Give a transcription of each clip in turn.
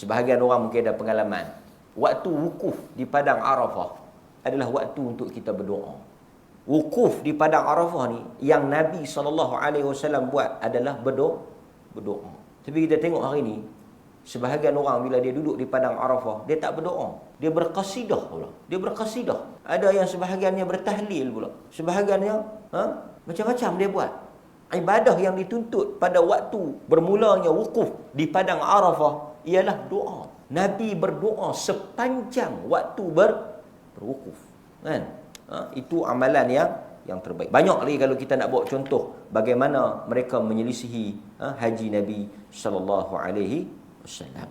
sebahagian orang mungkin ada pengalaman. Waktu wukuf di padang Arafah adalah waktu untuk kita berdoa. Wukuf di padang Arafah ni yang Nabi SAW buat adalah berdoa. berdoa. Tapi kita tengok hari ni, sebahagian orang bila dia duduk di padang Arafah, dia tak berdoa. Dia berkasidah pula. Dia berkasidah. Ada yang sebahagiannya bertahlil pula. Sebahagiannya ha? macam-macam dia buat. Ibadah yang dituntut pada waktu bermulanya wukuf di padang Arafah ialah doa. Nabi berdoa sepanjang waktu ber berwukuf. Kan? Ha? Itu amalan yang yang terbaik. Banyak lagi kalau kita nak buat contoh bagaimana mereka menyelisihi ha, haji Nabi sallallahu alaihi wasallam.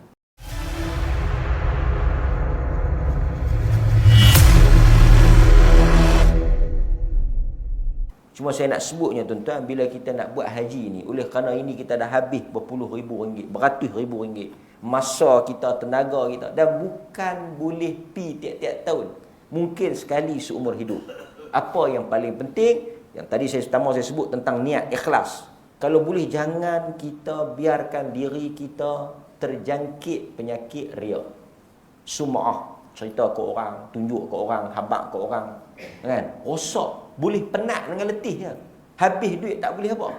Cuma saya nak sebutnya tuan-tuan bila kita nak buat haji ni oleh kerana ini kita dah habis berpuluh ribu ringgit, beratus ribu ringgit. Masa kita, tenaga kita dan bukan boleh pi tiap-tiap tahun. Mungkin sekali seumur hidup. Apa yang paling penting yang tadi saya pertama saya sebut tentang niat ikhlas. Kalau boleh jangan kita biarkan diri kita terjangkit penyakit ria. Sum'ah cerita ke orang, tunjuk ke orang, habak ke orang, kan? Rosak boleh penat dengan letih je. Habis duit tak boleh apa.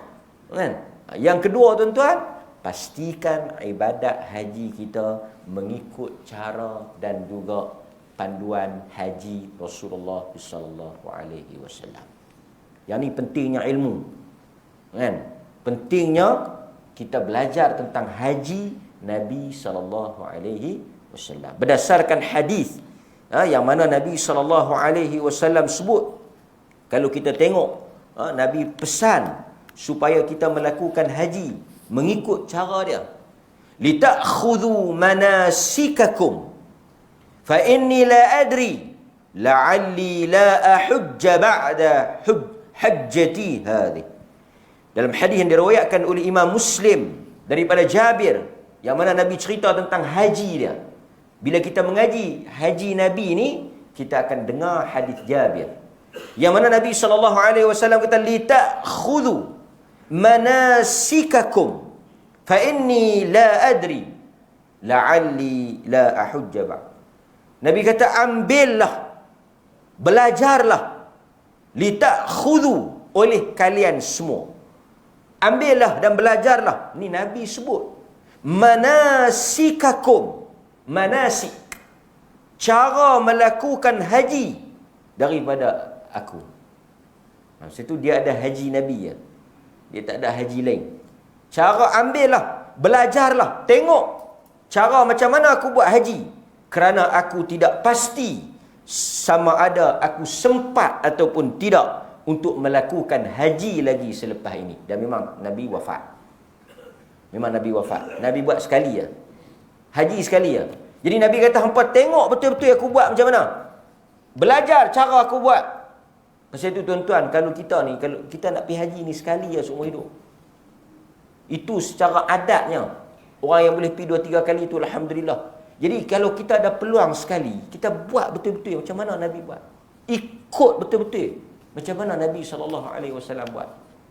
Kan? Yang kedua tuan-tuan, pastikan ibadat haji kita mengikut cara dan juga panduan haji Rasulullah sallallahu alaihi wasallam. Yang ni pentingnya ilmu. Kan? Pentingnya kita belajar tentang haji Nabi sallallahu alaihi wasallam. Berdasarkan hadis ha, yang mana Nabi sallallahu alaihi wasallam sebut kalau kita tengok ha, Nabi pesan supaya kita melakukan haji mengikut cara dia. Litakhudhu manasikakum fa inni la adri la'alli la ahujja ba'da hajjati hadhi. Dalam hadis yang diriwayatkan oleh Imam Muslim daripada Jabir yang mana Nabi cerita tentang haji dia. Bila kita mengaji haji Nabi ni, kita akan dengar hadis Jabir. Yang mana Nabi sallallahu alaihi wasallam kata li ta'khudhu manasikakum fa inni la adri la'alli la ahujja. Nabi kata ambillah belajarlah li ta'khudhu oleh kalian semua. Ambillah dan belajarlah. Ni Nabi sebut manasikakum manasik cara melakukan haji daripada aku. Masa itu dia ada haji Nabi ya. Dia tak ada haji lain. Cara ambillah, belajarlah, tengok cara macam mana aku buat haji. Kerana aku tidak pasti sama ada aku sempat ataupun tidak untuk melakukan haji lagi selepas ini. Dan memang Nabi wafat. Memang Nabi wafat. Nabi buat sekali ya. Haji sekali ya. Jadi Nabi kata, hampa tengok betul-betul aku buat macam mana. Belajar cara aku buat. Pasal itu tuan-tuan, kalau kita ni, kalau kita nak pergi haji ni sekali ya seumur hidup. Itu secara adatnya. Orang yang boleh pergi dua tiga kali itu Alhamdulillah. Jadi kalau kita ada peluang sekali, kita buat betul-betul macam mana Nabi buat. Ikut betul-betul. Macam mana Nabi SAW buat.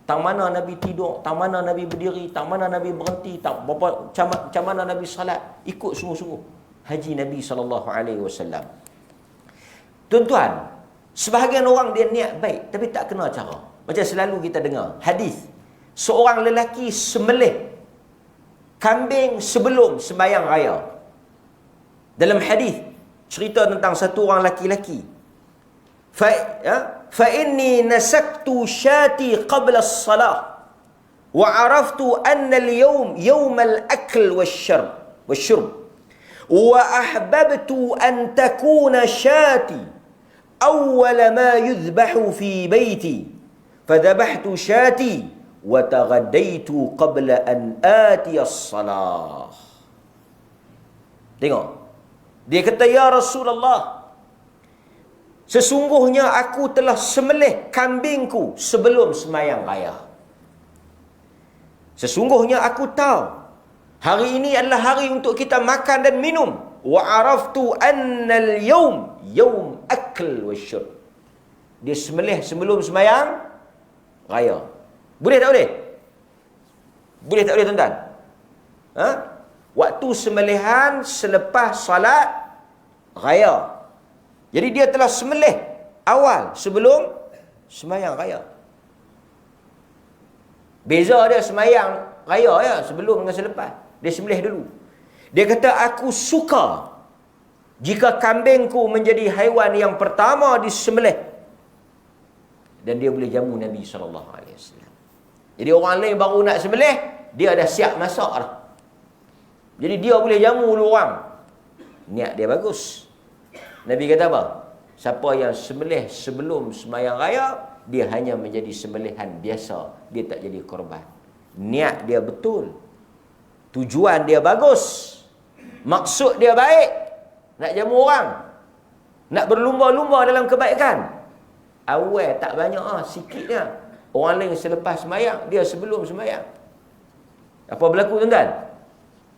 Tak mana Nabi tidur, tak mana Nabi berdiri, tak mana Nabi berhenti, tak berapa, macam, macam mana Nabi salat. Ikut sungguh-sungguh. Haji Nabi SAW. Tuan-tuan, Sebahagian orang dia niat baik tapi tak kena cara. Macam selalu kita dengar hadis. Seorang lelaki semelih kambing sebelum sembahyang raya. Dalam hadis cerita tentang satu orang lelaki. Fa ya, fa inni nasaktu syati qabla as-salah wa araftu anna al-yawm yawm al-akl wash-shurb wash-shurb wa ahbabtu an takuna syati awwala ma yuzbahu fi baiti في بيتي wa taghaddaitu qabla an ati as-salah Tengok. Dia kata Ya Rasulullah Sesungguhnya aku telah semelih kambingku sebelum semayang raya. Sesungguhnya aku tahu Hari ini adalah hari untuk kita makan dan minum. Wa araftu annal yawm Yawm ak akl wa syurb. Dia sembelih sebelum sembahyang raya. Boleh tak boleh? Boleh tak boleh tuan-tuan? Ha? Waktu sembelihan selepas salat raya. Jadi dia telah sembelih awal sebelum semayang raya. Beza dia semayang raya ya sebelum dengan selepas. Dia sembelih dulu. Dia kata aku suka jika kambingku menjadi haiwan yang pertama disembelih dan dia boleh jamu Nabi sallallahu alaihi wasallam. Jadi orang lain baru nak sembelih, dia dah siap masak dah. Jadi dia boleh jamu dulu orang. Niat dia bagus. Nabi kata apa? Siapa yang sembelih sebelum semayang raya, dia hanya menjadi sembelihan biasa. Dia tak jadi korban. Niat dia betul. Tujuan dia bagus. Maksud dia baik. Nak jamu orang. Nak berlumba-lumba dalam kebaikan. Awal tak banyak ah, sikit dia. Orang lain selepas semayang, dia sebelum semayang. Apa berlaku tuan-tuan?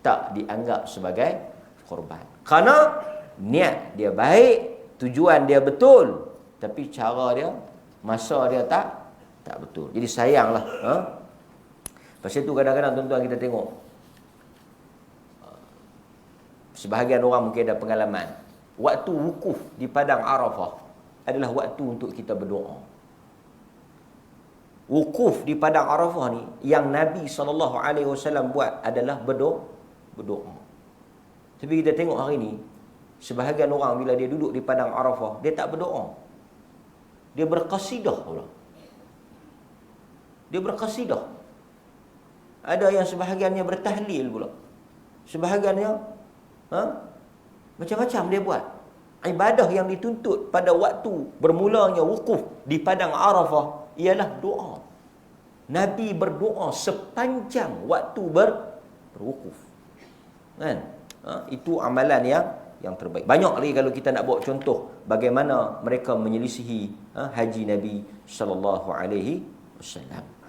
Tak dianggap sebagai korban. Kerana niat dia baik, tujuan dia betul. Tapi cara dia, masa dia tak tak betul. Jadi sayanglah. Ha? Pasal itu kadang-kadang tuan-tuan kita tengok. Sebahagian orang mungkin ada pengalaman. Waktu wukuf di Padang Arafah adalah waktu untuk kita berdoa. Wukuf di Padang Arafah ni yang Nabi SAW buat adalah berdoa. berdoa. Tapi kita tengok hari ni, sebahagian orang bila dia duduk di Padang Arafah, dia tak berdoa. Dia berkasidah pula. Dia berkasidah. Ada yang sebahagiannya bertahlil pula. Sebahagiannya ha? macam-macam dia buat. Ibadah yang dituntut pada waktu bermulanya wukuf di padang Arafah ialah doa. Nabi berdoa sepanjang waktu ber berwukuf. Kan? Ha? Itu amalan yang yang terbaik. Banyak lagi kalau kita nak buat contoh bagaimana mereka menyelisihi ha, haji Nabi sallallahu alaihi wasallam.